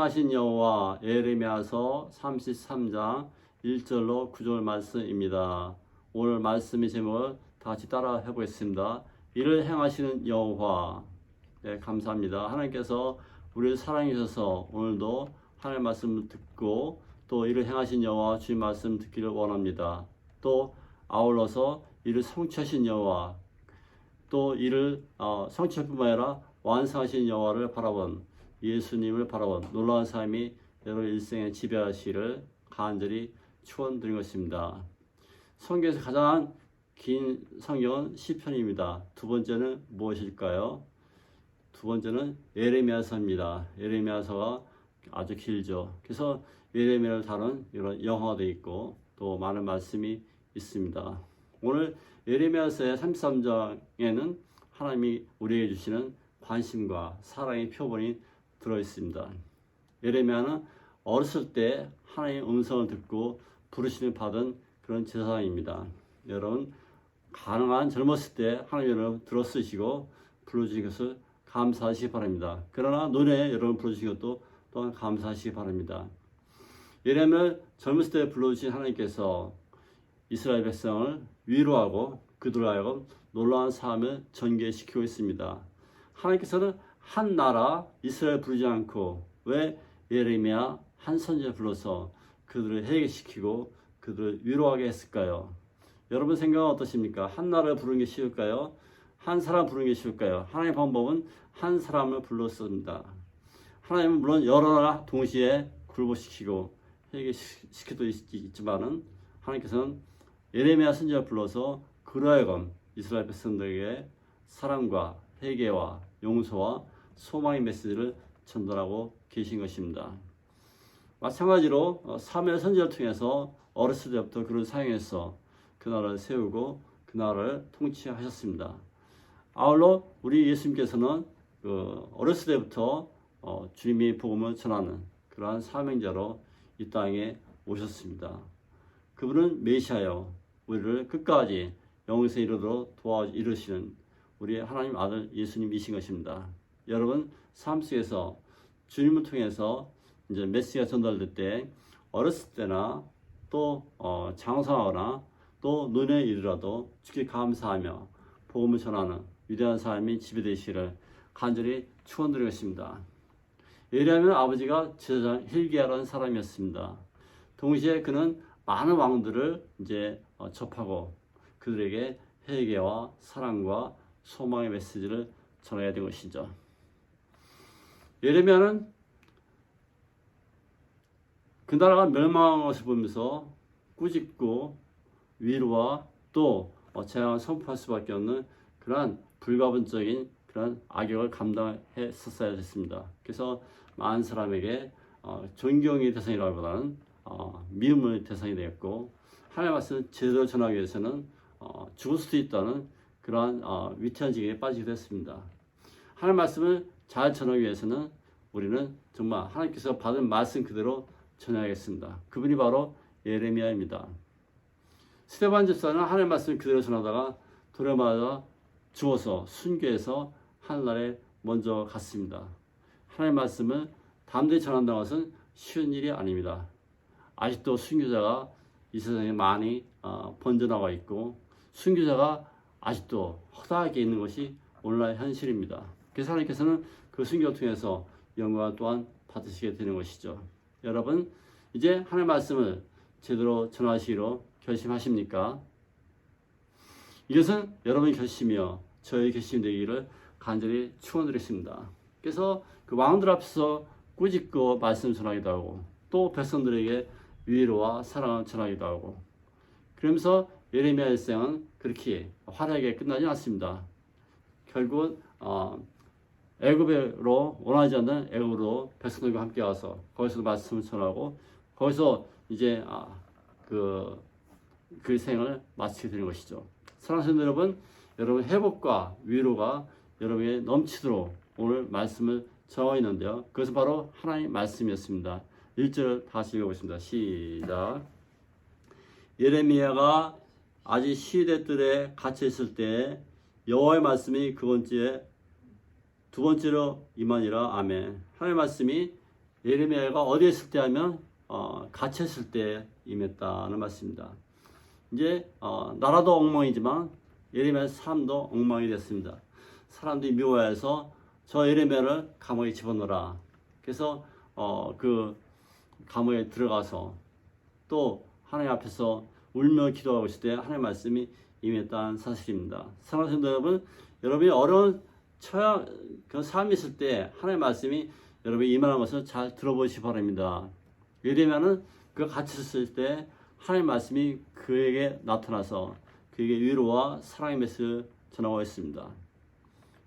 하신 여호와 예레미야서 33장 1절로 9절 말씀입니다. 오늘 말씀의 제목을 다 같이 따라 해보겠습니다. 이를 행하시는 여호와 네, 감사합니다. 하나님께서 우리를 사랑해 주셔서 오늘도 하나님의 말씀을 듣고 또 이를 행하신 여호와 주의 말씀 듣기를 원합니다. 또 아울러서 이를 성취하신 여호와 또 이를 어, 성취뿐만 아니라 완성하신 여호와를 바라본 예수님을 바라본 놀라운 삶이 여러분 일생에 지배하시를 간절히 축원드린 것입니다. 성경에서 가장 긴 성경은 시편입니다. 두 번째는 무엇일까요? 두 번째는 예레미야서입니다. 예레미야서가 아주 길죠. 그래서 예레미야를 다룬 이런 영화도 있고 또 많은 말씀이 있습니다. 오늘 예레미야서의 33장에는 하나님이 우리에게 주시는 관심과 사랑의 표본이 들어 있습니다. 예레미야는 어렸을 때 하나님의 음성을 듣고 부르심을 받은 그런 제사장입니다. 여러분 가능한 젊었을 때 하나님 여러분 들어쓰시고 불러주신 것을 감사하시기 바랍니다. 그러나 노래 여러분 불러주신 것도 또한 감사하시기 바랍니다. 예레미야를 젊었을 때 불러주신 하나님께서 이스라엘 백성을 위로하고 그들을 하여금 놀라운 삶을 전개시키고 있습니다. 하나님께서는 한 나라 이스라엘 부르지 않고 왜 예레미야 한 선지자 불러서 그들을 해결시키고 그들을 위로하게 했을까요? 여러분 생각은 어떠십니까? 한 나라를 부르는 게 쉬울까요? 한 사람 부르는 게 쉬울까요? 하나님의 방법은 한 사람을 불렀습니다. 하나님은 물론 여러 나라 동시에 굴복시키고 해결시키도 있지만은 하나님께서는 예레미야 선지자 불러서 그라여금 이스라엘 백성들에게 사랑과 회개와 용서와 소망의 메시지를 전달하고 계신 것입니다. 마찬가지로 어, 사무엘 선지자를 통해서 어렸을 때부터 그를 사용해서 그 나라를 세우고 그 나라를 통치하셨습니다. 아울러 우리 예수님께서는 그 어렸을 때부터 어, 주님의 복음을 전하는 그러한 사명자로 이 땅에 오셨습니다. 그분은 메시아요. 우리를 끝까지 영생에 이르도록 도와 이루시는 우리 하나님 아들 예수님이신 것입니다. 여러분 삶 속에서 주님을 통해서 이제 메시가 전달될 때 어렸을 때나 또 어, 장성하거나 또 눈에 이르라도 주께 감사하며 복음을 전하는 위대한 삶이 지배되시를 간절히 축원드리겠습니다. 예리하면 아버지가 제사장 힐기야라는 사람이었습니다. 동시에 그는 많은 왕들을 이제 어, 접하고 그들에게 회개와 사랑과 소망의 메시지를 전해야 된 것이죠. 예레미야는 그 나라가 멸망한 것을 보면서 꾸짖고 위로와 또 어, 재앙을 선포할 수밖에 없는 그러한 불가분적인 그런 악역을 감당했었어야 됐습니다. 그래서 많은 사람에게 어, 존경의 대상이라기보다는 어, 미움의 대상이 되었고 하나님 말씀을 제대로 전하기 위해서는 어, 죽을 수도 있다는 그러한 어, 위태한 지경에 빠지게 됐습니다. 하나님 말씀을 잘 전하기 위해서는 우리는 정말 하나님께서 받은 말씀 그대로 전해야겠습니다. 그분이 바로 예레미야입니다. 스테반 집사는 하나님 말씀을 그대로 전하다가 돌아마다 죽어서 순교해서 하늘나라에 먼저 갔습니다. 하나님 말씀을 담대히 전한다는 것은 쉬운 일이 아닙니다. 아직도 순교자가 이 세상에 많이 어, 번져나가 있고 순교자가 아직도 허다하게 있는 것이 오늘날 현실입니다. 그래서 하나님께서는 그 순교를 통해서 영광 또한 받으시게 되는 것이죠. 여러분 이제 하나님 말씀을 제대로 전하시기로 결심하십니까? 이것은 여러분의 결심이요 저의 결심이 되기를 간절히 축원드리겠습니다. 그래서 그 왕들 앞에서 꾸짖고 말씀 전하기도 하고 또 백성들에게 위로와 사랑을 전하기도 하고 그러면서 예레미야 일생은 그렇게 화려하게 끝나지 않습니다. 결국 어, 애굽으로 원하지 않는 애굽으로 백성들과 함께 와서 거기서 말씀을 전하고 거기서 이제 아, 그, 그 생을 마치게 되는 것이죠. 사랑하는 여러분, 여러분 회복과 위로가 여러분에게 넘치도록 오늘 말씀을 적어 있는데요. 그것은 바로 하나님의 말씀이었습니다. 1절 다시 읽어보겠습니다. 시작. 예레미야가 아직 시대 뜰에 갇혀 있을 때 여호와의 말씀이 그 번째 두 번째로 임하니라 아멘. 하나님의 말씀이 예레미야가 어디에 있을 때 하면 어, 갇혔을 때 임했다는 말씀입니다. 이제 어, 나라도 엉망이지만 예레미야 사람도 엉망이 됐습니다. 사람들이 미워해서 저 예레미야를 감옥에 집어넣어라. 그래서 어, 그 감옥에 들어가서 또 하나님 앞에서 울며 기도하고 있을 때 하나님 말씀이 임했다는 사실입니다. 사랑하는 여러분, 여러분이 어려운 처야 그 삶이 있을 때 하나님 말씀이 여러분이 임하는 것을 잘 들어보시기 바랍니다. 예레미야는 그 갇혔을 때 하나님 말씀이 그에게 나타나서 그에게 위로와 사랑의 메시지를 전하고 있습니다.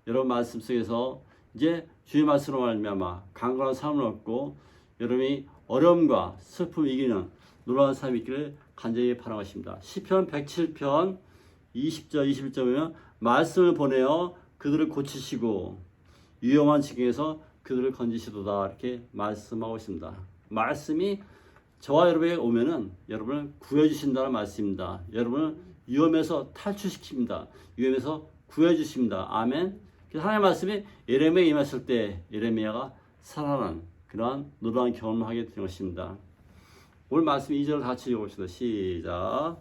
여러분 말씀 속에서 이제 주의 말씀으로 말미암아 강건한 삶을 얻고 여러분이 어려움과 슬픔을 이기는 놀라운 삶이 있기를 간절히 바라겠습니다. 시편 107편 20절 21절 보면 말씀을 보내어 그들을 고치시고 위험한 지경에서 그들을 건지시도다 이렇게 말씀하고 있습니다. 말씀이 저와 여러분에게 오면은 여러분을 구해주신다는 말씀입니다. 여러분을 위험에서 탈출시킵니다. 위험에서 구해주십니다. 아멘. 그래서 하나님의 말씀이 예레미야에 임했을 때 예레미야가 살아난 그러한 놀라운 경험을 하게 된 것입니다. 오늘 말씀 2절 같이 읽어봅시다. 시작.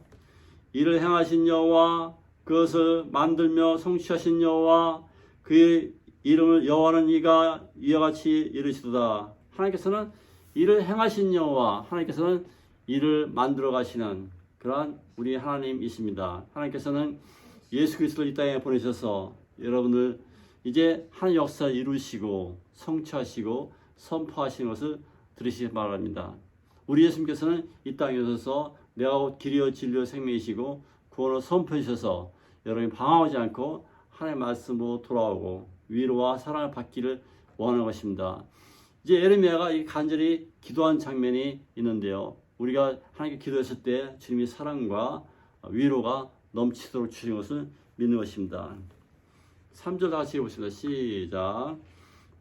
이를 행하신 여호와 그것을 만들며 성취하신 여호와 그의 이름을 여호와는 이가 이와 같이 이르시도다. 하나님께서는 이를 행하신 여호와 하나님께서는 이를 만들어 가시는 그러한 우리 하나님이십니다. 하나님께서는 예수 그리스도를 이 땅에 보내셔서 여러분을 이제 한 역사를 이루시고 성취하시고 선포하시는 것을 들으시기 바랍니다. 우리 예수님께서는 이 땅에 오셔서 내가 곧 길이요 진리요 생명이시고 구원을 선포해 주셔서 여러분이 방황하지 않고 하나님의 말씀으로 돌아오고 위로와 사랑을 받기를 원하는 것입니다. 이제 에르미야가 이 간절히 기도한 장면이 있는데요. 우리가 하나님께 기도했을 때 주님이 사랑과 위로가 넘치도록 주신 것을 믿는 것입니다. 3절 다시 해보겠습니다. 시작.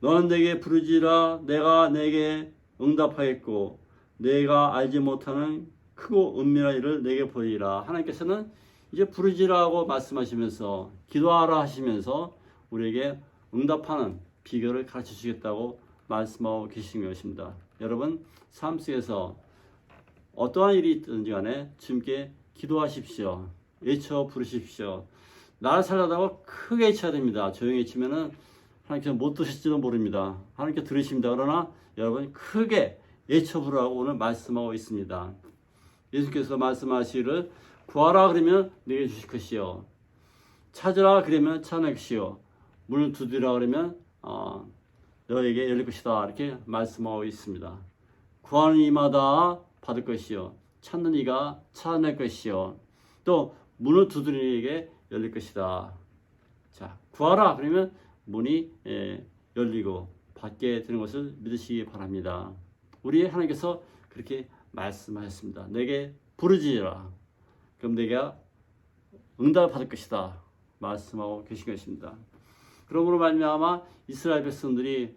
너는 내게 부르지라 내가 내게 응답하였고 내가 알지 못하는 크고 은밀한 일을 내게 보이라. 하나님께서는 이제 부르지라고 말씀하시면서 기도하라 하시면서 우리에게 응답하는 비결을 가르쳐 주겠다고 말씀하고 계신 것입니다. 여러분 삶 속에서 어떠한 일이 있든지 간에 주님께 기도하십시오. 외쳐 부르십시오. 나를 살려다고 크게 외쳐야 됩니다. 조용히 외치면은 하나님께서 못 드실지도 모릅니다. 하나님께 들으십니다. 그러나 여러분 크게 외쳐 부르라고 오늘 말씀하고 있습니다. 예수께서 말씀하시기를 구하라 그러면 내게 주실 것이요. 찾으라 그러면 찾을 것이요. 문을 두드리라 그러면 어, 너에게 열릴 것이다. 이렇게 말씀하고 있습니다. 구하는 이마다 받을 것이요. 찾는 이가 찾아낼 것이요. 또 문을 두드리는 이에게 열릴 것이다. 자, 구하라 그러면 문이 예, 열리고 받게 되는 것을 믿으시기 바랍니다. 우리 하나님께서 그렇게 말씀하셨습니다. 내게 부르지라. 그럼 내가 응답을 받을 것이다. 말씀하고 계신 것입니다. 그러므로 말미암아 이스라엘 백성들이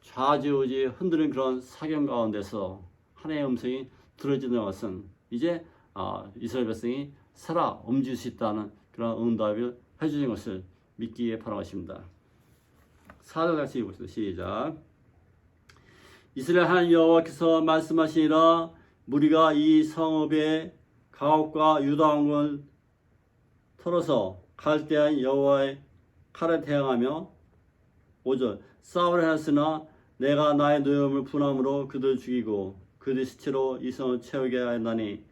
좌지우지 흔드는 그런 사경 가운데서 하나님의 음성이 들어지는 것은 이제 아, 이스라엘 백성이 살아 움직일 수 있다는 그런 응답을 해주신 것을 믿기에 바라겠습니다. 사절 같이 읽읍시다. 시작. 이스라엘 하나님 여호와께서 말씀하시니라 무리가 이 성읍의 가옥과 유다 왕을 털어서 갈대한 여호와의 칼에 대항하며 5절 싸우려 하였으나 내가 나의 노염을 분함으로 그들 죽이고 그들 시체로 이 성을 채우게 하였나니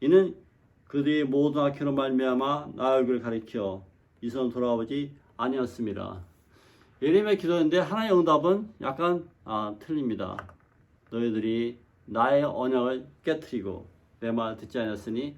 이는 그들이 모든 악회로 말미암아 나의 얼굴을 가리켜 이 성을 돌아오지 아니었습니다. 예레미야 기도했는데 하나의 응답은 약간 아, 틀립니다. 너희들이 나의 언약을 깨뜨리고 내 말 듣지 않았으니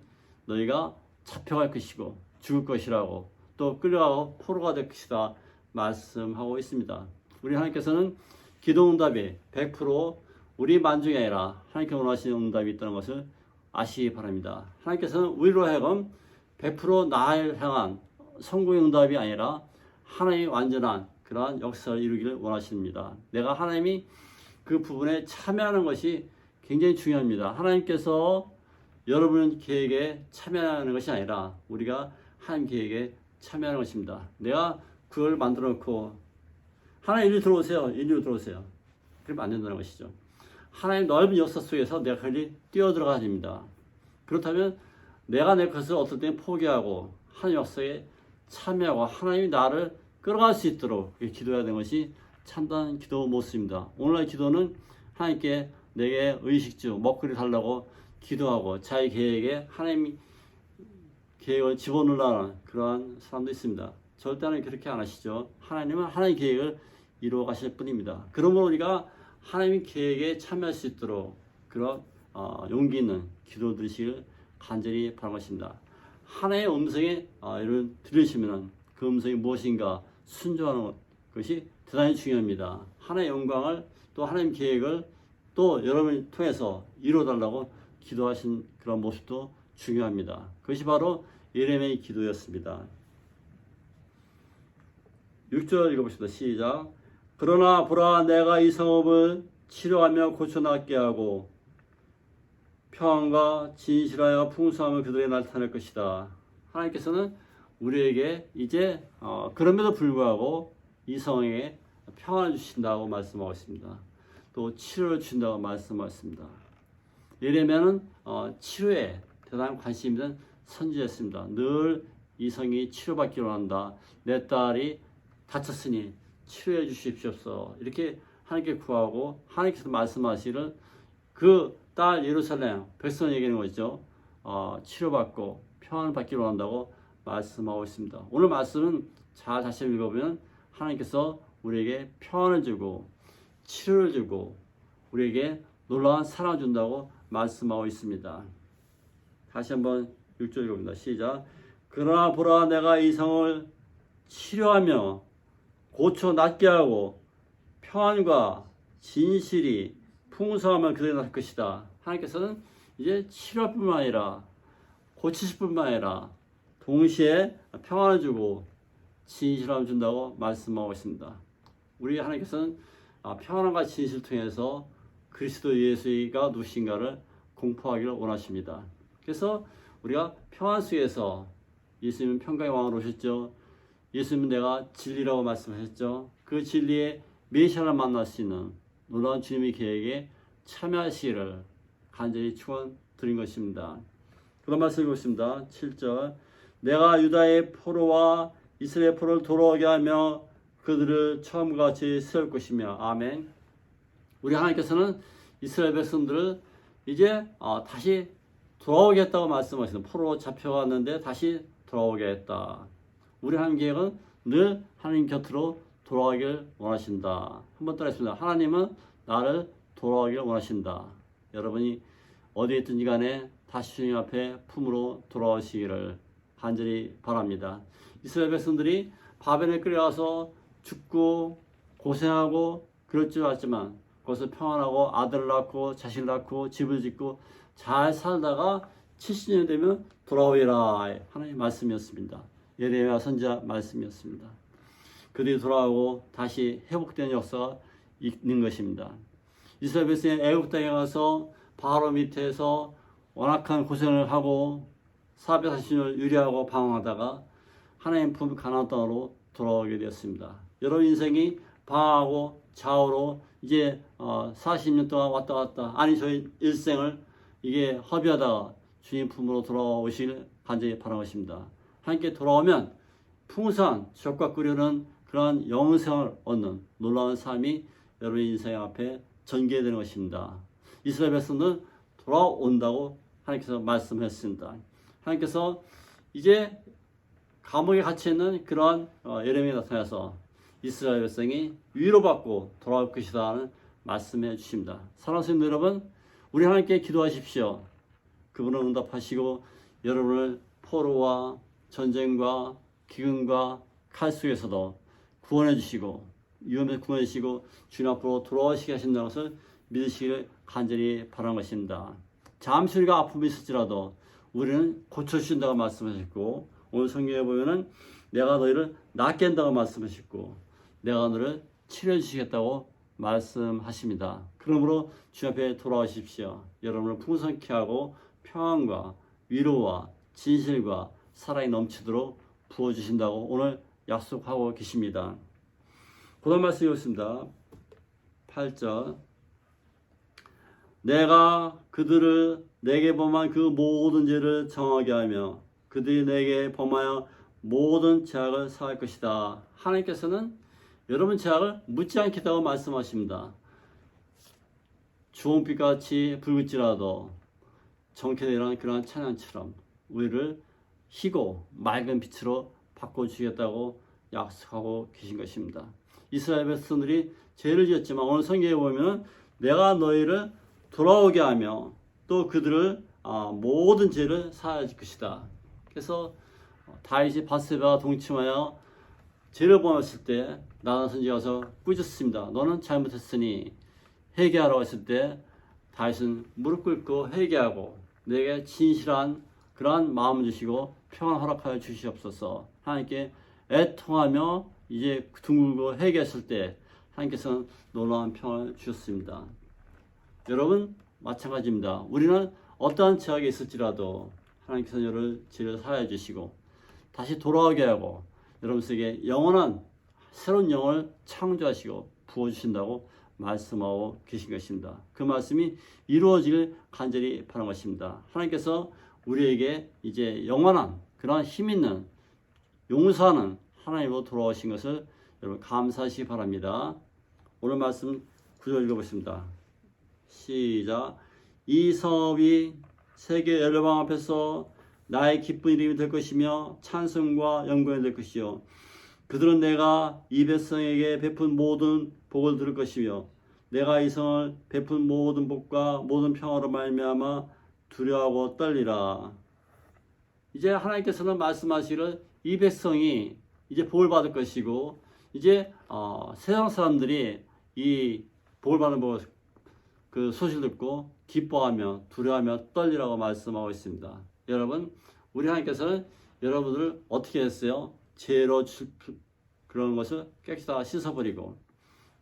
너희가 잡혀갈 것이고 죽을 것이라고 또 끌려가고 포로가 될 것이다 말씀하고 있습니다. 우리 하나님께서는 기도 응답이 100% 우리 만족이 아니라 하나님께 원하시는 응답이 있다는 것을 아시기 바랍니다. 하나님께서는 우리로 하여금 100% 나를 향한 성공의 응답이 아니라 하나님의 완전한 그러한 역사를 이루기를 원하십니다. 내가 하나님이 그 부분에 참여하는 것이 굉장히 중요합니다. 하나님께서 여러분 계획에 참여하는 것이 아니라 우리가 하나님 계획에 참여하는 것입니다. 내가 그걸 만들어 놓고 하나님 일로 들어오세요. 일로 들어오세요. 그러면 안 된다는 것이죠. 하나님 넓은 역사 속에서 내가 거기 뛰어들어가야 됩니다. 그렇다면 내가 내 것을 어떨 때 포기하고 하나님 역사에 참여하고 하나님이 나를 끌어갈 수 있도록 기도해야 되는 것이 참다운 기도 모습입니다. 오늘날 기도는 하나님께 내게 의식주, 먹거리 달라고 기도하고 자기 계획에 하나님 계획을 집어넣으라는 그러한 사람도 있습니다. 절대 하나님 그렇게 안 하시죠. 하나님은 하나님 계획을 이루어 가실 뿐입니다. 그러므로 우리가 하나님 계획에 참여할 수 있도록 그런 어, 용기 있는 기도 드시길 간절히 바라는 것입니다. 하나의 음성에 어, 들으시면 그 음성이 무엇인가 순종하는 것이 대단히 중요합니다. 하나의 영광을 또 하나님 계획을 또 여러분을 통해서 이루어달라고 기도하신 그런 모습도 중요합니다. 그것이 바로 예레미야의 기도였습니다. 6절 읽어보시다 시작. 그러나 보라 내가 이 성읍을 치료하며 고쳐낫게 하고 평안과 진실하여 풍성함을 그들에게 나타낼 것이다. 하나님께서는 우리에게 이제 어, 그럼에도 불구하고 이 성에 평안을 주신다고 말씀하고 있습니다. 또 치료를 주신다고 말씀하고 있습니다. 예레미야는 어, 치료에 대단한 관심이 있는 선지자였습니다. 늘 이성이 치료받기로 한다. 내 딸이 다쳤으니 치료해 주십시옵소서. 이렇게 하나님께 구하고 하나님께서 말씀하시는 그 딸 예루살렘 백성에게는 거죠. 어, 치료받고 평안을 받기로 한다고 말씀하고 있습니다. 오늘 말씀은 잘 다시 읽어보면 하나님께서 우리에게 평안을 주고 치료를 주고 우리에게 놀라운 사랑을 준다고 말씀하고 있습니다. 다시 한번 6절 읽어봅니다. 시작. 그러나 보라 내가 이 성을 치료하며 고쳐 낫게 하고 평안과 진실이 풍성함을 그대로 날 것이다. 하나님께서는 이제 치료할 뿐만 아니라 고치실 뿐만 아니라 동시에 평안을 주고 진실함을 준다고 말씀하고 있습니다. 우리 하나님께서는 아, 평안과 진실을 통해서 그리스도 예수가 누구신가를 공포하기를 원하십니다. 그래서 우리가 평안 속에서 예수님은 평강의 왕으로 오셨죠. 예수님은 내가 진리라고 말씀하셨죠. 그 진리의 메시아를 만날 수 있는 놀라운 주님의 계획에 참여하시기를 간절히 축원 드린 것입니다. 그런 말씀 읽겠습니다. 7절 내가 유다의 포로와 이스라엘 포로를 돌아오게 하며 그들을 처음과 같이 세울 것이며 아멘. 우리 하나님께서는 이스라엘 백성들을 이제 어, 다시 돌아오겠다고 말씀하시는 포로 잡혀갔는데 다시 돌아오겠다. 우리 하나님 계획은 늘 하나님 곁으로 돌아가길 원하신다. 한번 따라했습니다. 하나님은 나를 돌아가길 원하신다. 여러분이 어디에 있든지 간에 다시 주님 앞에 품으로 돌아오시기를 간절히 바랍니다. 이스라엘 백성들이 바벨에 끌려가서 죽고 고생하고 그럴 줄 알지만 거기서 평안하고 아들을 낳고 자식을 낳고 집을 짓고 잘 살다가 70년 되면 돌아오리라 하나님의 말씀이었습니다. 예레미야 선자 말씀이었습니다. 그들이 돌아오고 다시 회복되는 역사가 있는 것입니다. 이스라엘 백성이 애굽 땅에 가서 바로 밑에서 완악한 고생을 하고 440년을 유리하고 방황하다가 하나님 품 가나안 땅으로 돌아오게 되었습니다. 여러분 인생이 방황하고 좌우로 이제 40년 동안 왔다 갔다 아니 저희 일생을 이게 허비하다가 주님 품으로 돌아오실 간절히 바라는 것입니다. 함께 돌아오면 풍성한 지옥과 끓이는 그러한 영생을 얻는 놀라운 삶이 여러분의 인생 앞에 전개되는 것입니다. 이스라엘 백성은 돌아온다고 하나님께서 말씀했습니다. 하나님께서 이제 감옥에 갇혀 있는 그러한 예레미야 나타나서 이스라엘 백성이 위로받고 돌아올 것이다 는 말씀해 주십니다. 사랑하는 여러분, 우리 하나님께 기도하십시오. 그분은 응답하시고 여러분을 포로와 전쟁과 기근과 칼 속에서도 구원해 주시고 위험에 구원해 주시고 주님 앞으로 돌아오시게 하신다는 것을 믿으시기를 간절히 바라는 것입니다. 잠시 우리가 아픔이 있을지라도 우리는 고쳐주신다고 말씀하셨고 오늘 성경에 보면은 내가 너희를 낫게 한다고 말씀하셨고 내가 너를 치료해 주시겠다고 말씀하십니다. 그러므로 주 앞에 돌아오십시오. 여러분을 풍성케 하고 평안과 위로와 진실과 사랑이 넘치도록 부어주신다고 오늘 약속하고 계십니다. 고단 말씀이 었습니다. 8절 내가 그들을 내게 범한 그 모든 죄를 정하게 하며 그들이 내게 범하여 모든 죄악을 사할 것이다. 하나님께서는 여러분 죄악을 묻지 않겠다고 말씀하십니다. 주홍빛 같이 붉을지라도 정케되는 그러한 찬양처럼 우리를 희고 맑은 빛으로 바꿔주겠다고 약속하고 계신 것입니다. 이스라엘 백성들이 죄를 지었지만 오늘 성경에 보면 내가 너희를 돌아오게 하며 또 그들을 아, 모든 죄를 줄 것이다. 그래서 다윗이 바세바와 동침하여 죄를 범했을 때 나단 선지가 가서 꾸짖습니다. 너는 잘못했으니 회개하라고 했을 때 다윗은 무릎 꿇고 회개하고 내게 진실한 그러한 마음을 주시고 평안 허락하여 주시옵소서. 하나님께 애통하며 이제 둥글고 회개했을 때 하나님께서는 놀라운 평을 주셨습니다. 여러분 마찬가지입니다. 우리는 어떠한 죄악이 있을지라도 하나님께서 여러분을 죄를 사하여 주시고 다시 돌아오게 하고 여러분에게 영원한 새로운 영을 창조하시고 부어주신다고 말씀하고 계신 것입니다. 그 말씀이 이루어질 간절히 바란 것입니다. 하나님께서 우리에게 이제 영원한 그러한 힘 있는 용서하는 하나님으로 돌아오신 것을 여러분 감사하시기 바랍니다. 오늘 말씀 구절 읽어보겠습니다. 시작. 이 성읍이 세계 열방 앞에서 나의 기쁜 이름이 될 것이며 찬송과 영광이 될 것이요. 그들은 내가 이 백성에게 베푼 모든 복을 들을 것이며 내가 이 성을 베푼 모든 복과 모든 평화로 말미암아 두려워하고 떨리라. 이제 하나님께서는 말씀하시기를 이 백성이 이제 복을 받을 것이고 이제 어, 세상 사람들이 이 복을 받는 법, 그 소식을 듣고 기뻐하며 두려워하며 떨리라고 말씀하고 있습니다. 여러분, 우리 하나님께서는 여러분을 어떻게 했어요? 죄로 줄- 그런 것을 깨끗하게 씻어버리고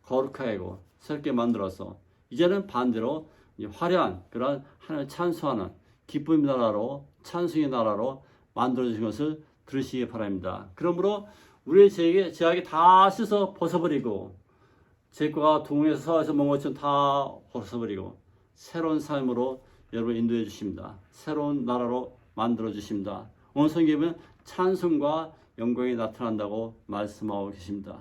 거룩하게 하고 새롭게 만들어서 이제는 반대로 이 화려한 그런 하나님을 찬송하는 기쁨의 나라로 찬송의 나라로 만들어주신 것을 들으시기 바랍니다. 그러므로 우리의 죄악이, 죄악이 다 씻어 벗어버리고 죄과 동에서 서에서 먹은 것처럼 다 벗어버리고 새로운 삶으로 여러분 인도해 주십니다. 새로운 나라로 만들어 주십니다. 오늘 보면 찬송과 영광이 나타난다고 말씀하고 계십니다.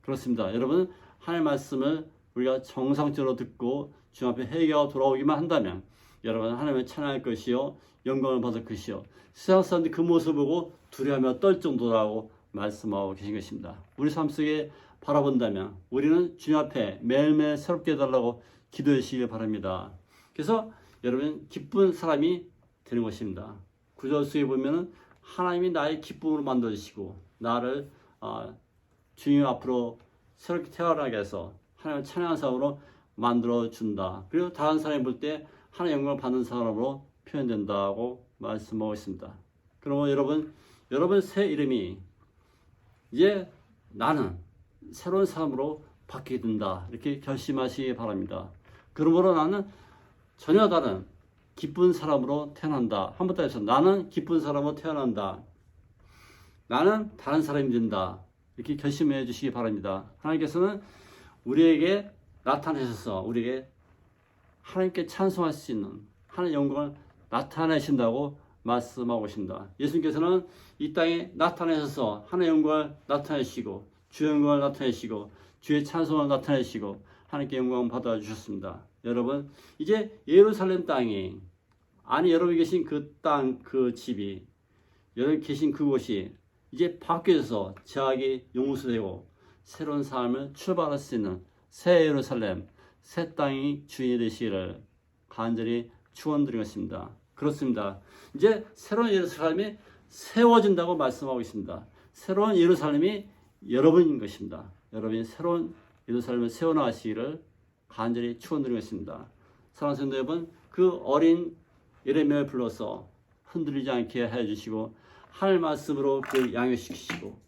그렇습니다. 여러분 하나님 말씀을 우리가 정상적으로 듣고 주 앞에 회개하고 돌아오기만 한다면 여러분 하나님을 찬양할 것이요 영광을 받을 것이요 세상 사람들이 그 모습을 보고 두려워하며 떨 정도라고 말씀하고 계신 것입니다. 우리 삶 속에 바라본다면 우리는 주님 앞에 매일매일 새롭게 해달라고 기도해 주시길 바랍니다. 그래서 여러분 기쁜 사람이 되는 것입니다. 구절 속에 보면은 하나님이 나의 기쁨으로 만들어 주시고 나를 어, 주님 앞으로 새롭게 태어나게 해서 하나님을 찬양하는 사람으로 만들어 준다. 그리고 다른 사람이 볼 때 하나님 영광을 받는 사람으로 표현된다고 말씀하고 있습니다. 그러면 여러분, 여러분 새 이름이 이제 나는 새로운 사람으로 바뀌게 된다. 이렇게 결심하시기 바랍니다. 그러므로 나는 전혀 다른 기쁜 사람으로 태어난다. 한번더 해서 나는 기쁜 사람으로 태어난다. 나는 다른 사람이 된다. 이렇게 결심해 주시기 바랍니다. 하나님께서는 우리에게 나타내셔서 우리에게 하나님께 찬송할 수 있는 하나님의 영광을 나타내신다고 말씀하고 계십니다. 예수님께서는 이 땅에 나타내셔서 하나님의 영광을 나타내시고 주의 영광을 나타내시고 주의 찬송을 나타내시고 하나님께 영광을 받아 주셨습니다. 여러분 이제 예루살렘 땅이 아니 여러분이 계신 그땅그 집이 여러분 계신 그곳이 이제 바뀌어서 제약이 용서되고 새로운 삶을 출발할 수 있는 새 예루살렘, 새 땅이 주인이 되시기를 간절히 축원드리겠습니다. 그렇습니다. 이제 새로운 예루살렘이 세워진다고 말씀하고 있습니다. 새로운 예루살렘이 여러분인 것입니다. 여러분이 새로운 예루살렘을 세워나가시기를 간절히 축원드리겠습니다. 사랑하는 성도 여러분, 그 어린 예레미야를 불러서 흔들리지 않게 해 주시고 하늘 말씀으로 그 양육시키시고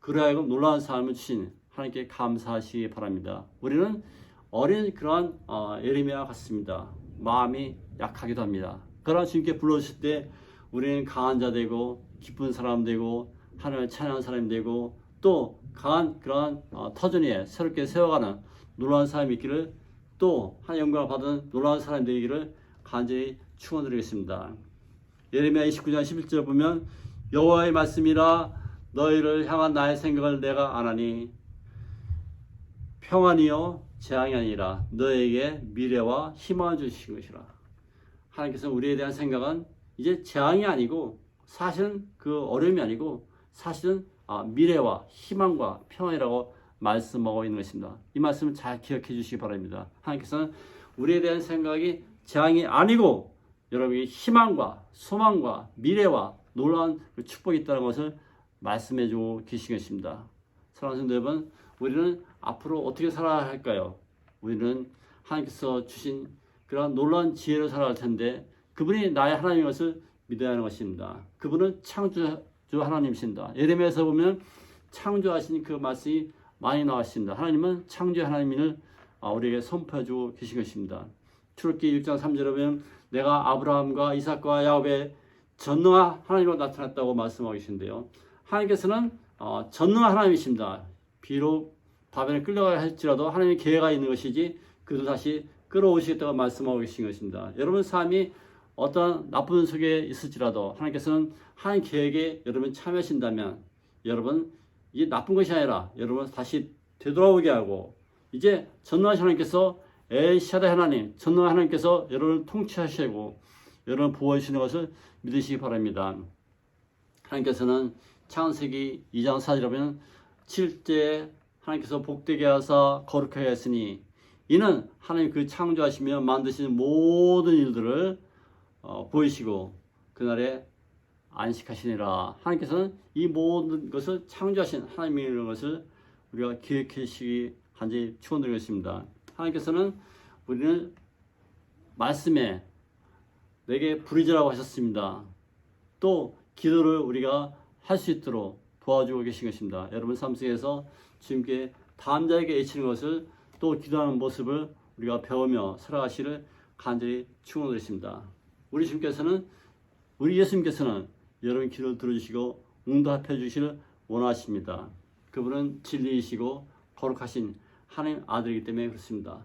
그로 하여금 놀라운 삶을 주신 하나님께 감사하시기 바랍니다. 우리는 어린 그러한 어, 예레미야 같습니다. 마음이 약하기도 합니다. 그러나 주님께 불러주실 때 우리는 강한 자 되고 기쁜 사람 되고 하나님을 찬양하는 사람이 되고 또 강한 그러한 어, 터전 위에 새롭게 세워가는 놀라운 삶이 있기를 또 하나님 영광을 받은 놀라운 사람이 되기를 간절히 축원드리겠습니다. 예레미야 29장 11절 보면 여호와의 말씀이라 너희를 향한 나의 생각을 내가 아나니 평안이요 재앙이 아니라 너에게 미래와 희망을 주신 것이라. 하나님께서 우리에 대한 생각은 이제 재앙이 아니고 사실은 그 어려움이 아니고 사실은 아, 미래와 희망과 평안이라고 말씀하고 있는 것입니다. 이 말씀을 잘 기억해 주시기 바랍니다. 하나님께서는 우리에 대한 생각이 재앙이 아니고 여러분이 희망과 소망과 미래와 놀라운 그 축복이 있다는 것을 말씀해 주고 계신 것입니다. 사랑하는 여러분, 우리는 앞으로 어떻게 살아야 할까요? 우리는 하나님께서 주신 그런 놀라운 지혜로 살아갈 텐데 그분이 나의 하나님인 것을 믿어야 하는 것입니다. 그분은 창조주 하나님이십니다. 예레미야에서 보면 창조하신 그 말씀이 많이 나왔습니다. 하나님은 창조 하나님을 아, 우리에게 선포해 주고 계신 것입니다. 출애굽기 1장 3절에 보면 내가 아브라함과 이삭과 야곱의 전능한 하나님으로 나타났다고 말씀하고 계신데요. 하나님께서는 어, 전능한 하나님이십니다. 비록 바벨에 끌려가야 할지라도 하나님의 계획가 있는 것이지 그도 다시 끌어오시겠다고 말씀하고 계신 것입니다. 여러분 삶이 어떤 나쁜 속에 있을지라도 하나님께서는 하나님 계획에 여러분 참여하신다면 여러분 이게 나쁜 것이 아니라 여러분 다시 되돌아오게 하고 이제 전능하신 하나님께서 엘샤다 하나님, 전능한 하나님께서 여러분을 통치하시고 여러분을 보호해 주시는 것을 믿으시기 바랍니다. 하나님께서는 창세기 2장 4절에 보면 7째 하나님께서 복되게 하사 거룩하게 했으니 이는 하나님 그 창조하시며 만드신 모든 일들을 어, 보이시고 그날에 안식하시니라 하나님께서는 이 모든 것을 창조하신 하나님이라는 것을 우리가 기억해 주시기 간절히 축원드리겠습니다. 하나님께서는 우리는 말씀에 내게 부르짖으라고 하셨습니다. 또 기도를 우리가 할 수 있도록 도와주고 계신 것입니다. 여러분 삶 속에서 주님께 담자에게 외치는 것을 또 기도하는 모습을 우리가 배우며 살아가시를 간절히 축원드리십니다. 우리 주님께서는 우리 예수님께서는 여러분 기도를 들어주시고 응답해 주시를 원하십니다. 그분은 진리이시고 거룩하신 하나님 아들이기 때문에 그렇습니다.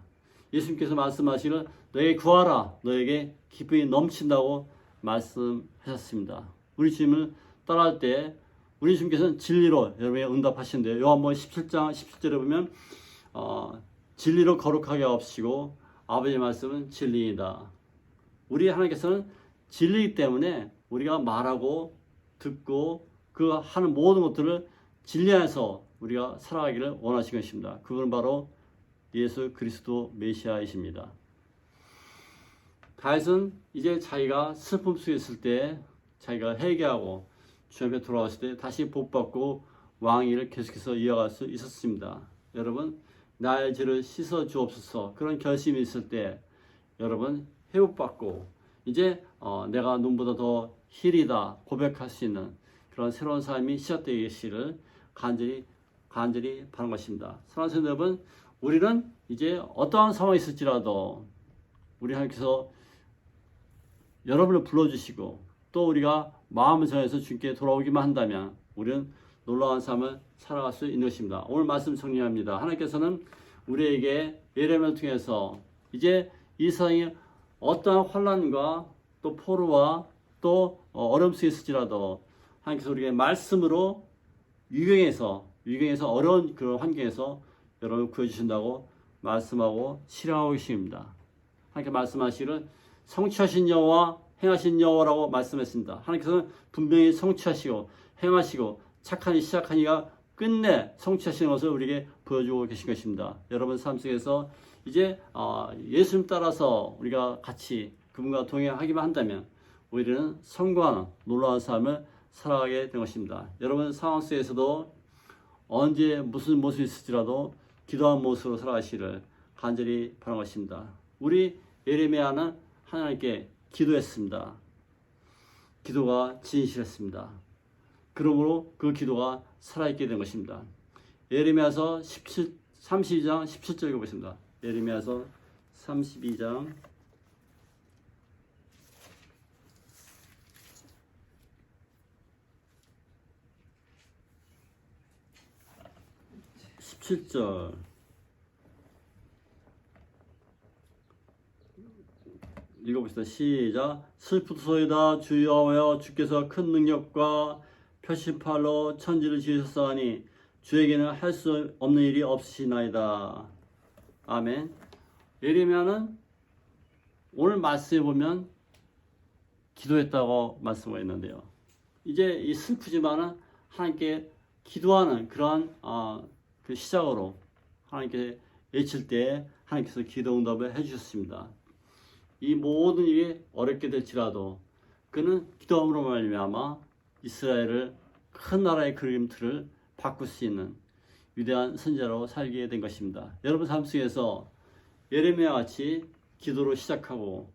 예수님께서 말씀하시는 너에게 구하라 너에게 기쁨이 넘친다고 말씀하셨습니다. 우리 주님을 따라할 때 우리 주님께서는 진리로 여러분의 응답하시는데요. 요한복음 17장 17절에 보면 어, 진리로 거룩하게 하옵시고 아버지의 말씀은 진리이다. 우리 하나님께서는 진리이기 때문에 우리가 말하고 듣고 그 하는 모든 것들을 진리 안에서 우리가 살아가기를 원하시는 것입니다. 그건 바로 예수 그리스도 메시아이십니다. 다윗은 이제 자기가 슬픔 속에 있을 때 자기가 회개하고 주 앞에 돌아왔을 때 다시 복받고 왕위를 계속해서 이어갈 수 있었습니다. 여러분 나의 죄를 씻어 주옵소서 그런 결심이 있을 때 여러분 회복받고 이제 어, 내가 눈보다 더 힐이다 고백할 수 있는 그런 새로운 삶이 시작되기를 간절히 간절히 바란 것입니다. 사랑하는 여러분, 우리는 이제 어떠한 상황이 있을지라도 우리 하나님께서 여러분을 불러주시고 또 우리가 마음을 정해서 주님께 돌아오기만 한다면 우리는 놀라운 삶을 살아갈 수 있는 것입니다. 오늘 말씀 정리합니다. 하나님께서는 우리에게 예레미야를 통해서 이제 이 세상이 어떠한 환란과 또 포로와 또 어려움 속에 있을지라도 하나님께서 우리에게 말씀으로 유경에서 유경에서 어려운 그런 환경에서 여러분 구해주신다고 말씀하고 실행하고 계십니다. 하나님께 말씀하시기를 성취하신 여호와 행하신 여호와라고 말씀했습니다. 하나님께서는 분명히 성취하시고 행하시고 시작한 이가 끝내 성취하시는 것을 우리에게 보여주고 계신 것입니다. 여러분 삶 속에서 이제 어, 예수님 따라서 우리가 같이 그분과 동행하기만 한다면 우리는 성공하는 놀라운 삶을 살아가게 된 것입니다. 여러분 상황 속에서도 언제 무슨 모습이 있을지라도 기도한 모습으로 살아가시를 간절히 바란 것입니다. 우리 예레미야는 하나님께 기도했습니다. 기도가 진실했습니다. 그러므로 그 기도가 살아있게 된 것입니다. 예레미야서 17, 32장 17절 읽어보겠습니다. 예레미야서 32장 17절 읽어봅시다. 시작. 슬프소이다 주 여호와여 주께서 큰 능력과 표심팔로 천지를 지으셨사니 주에게는 할 수 없는 일이 없으시나이다. 아멘. 예레미야는 오늘 말씀에 보면 기도했다고 말씀하고 있는데요. 이제 이 슬프지만은 하나님께 기도하는 그러한 아, 그 시작으로 하나님께 외칠 때 하나님께서 기도 응답을 해주셨습니다. 이 모든 일이 어렵게 될지라도 그는 기도함으로 말미암아 이스라엘을 큰 나라의 그림틀을 바꿀 수 있는 위대한 선자로 살게 된 것입니다. 여러분 삶 속에서 예레미야 같이 기도로 시작하고